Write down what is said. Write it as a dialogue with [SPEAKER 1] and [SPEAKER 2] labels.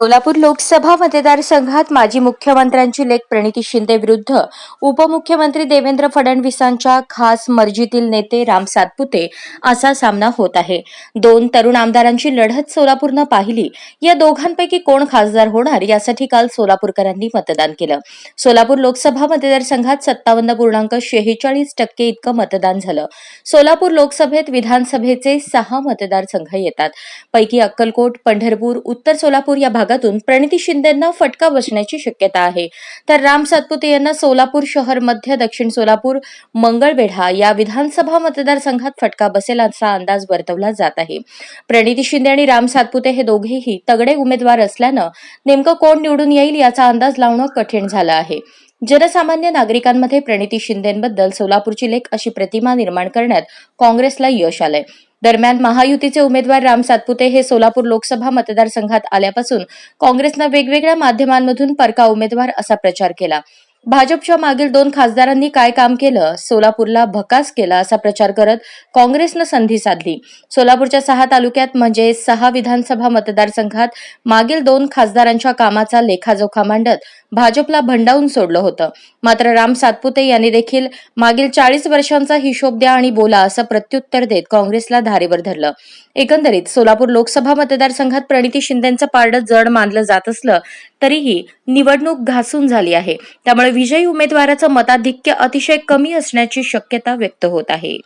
[SPEAKER 1] सोलापूर लोकसभा मतदारसंघात माजी मुख्यमंत्र्यांची लेख प्रणिती शिंदे विरुद्ध उपमुख्यमंत्री देवेंद्र फडणवीसांच्या खास मर्जीतील नेते राम सातपुते असा सामना होत आहे. दोन तरुण आमदारांची लढत सोलापूरनं पाहिली. या दोघांपैकी कोण खासदार होणार यासाठी काल सोलापूरकरांनी मतदान केलं. सोलापूर लोकसभा मतदारसंघात सत्तावन्न पूर्णांक शेहेचाळीस टक्के इतकं मतदान झालं. सोलापूर लोकसभेत विधानसभेचे सहा मतदारसंघ येतात. पैकी अक्कलकोट पंढरपूर उत्तर सोलापूर या भागातून प्रणिती शिंदेंना फटका बसण्याची शक्यता आहे. तर राम सातपुते यांना सोलापूर शहर मध्य दक्षिण सोलापूर मंगळवेढा या विधानसभा मतदारसंघात फटका बसेल असा अंदाज वर्तवला जात आहे. प्रणिती शिंदे आणि राम सातपुते हे दोघेही तगडे उमेदवार असल्यानं नेमकं कोण निवडून येईल याचा अंदाज लावणं कठीण झालं आहे. जनसामान्य नागरिकांमध्ये प्रणिती शिंदेबद्दल सोलापूरची लेख अशी प्रतिमा निर्माण करण्यात काँग्रेसला यश आलंय. दरम्यान महायुतीचे उमेदवार राम सातपुते हे सोलापूर लोकसभा मतदारसंघात आल्यापासून काँग्रेसनं वेगवेगळ्या माध्यमांमधून परका उमेदवार असा प्रचार केला. भाजपच्या मागील दोन खासदारांनी काय काम केलं? सोलापूरला भकास केला असा प्रचार करत काँग्रेसनं संधी साधली. सोलापूरच्या सहा तालुक्यात म्हणजे सहा विधानसभा मतदारसंघात मागील दोन खासदारांच्या कामाचा लेखाजोखा मांडत भाजपला भंडावून सोडलं होतं. मात्र राम सातपुते यांनी देखील मागील चाळीस वर्षांचा हिशोब द्या आणि बोला असं प्रत्युत्तर देत काँग्रेसला धारेवर धरलं. एकंदरीत सोलापूर लोकसभा मतदारसंघात प्रणिती शिंदेचं पारडं जड मानलं जात असलं तरीही निवडणूक घासून झाली आहे. त्यामुळे विजयी उमेदवाराचं मताधिक्य अतिशय कमी असण्याची शक्यता व्यक्त होत आहे.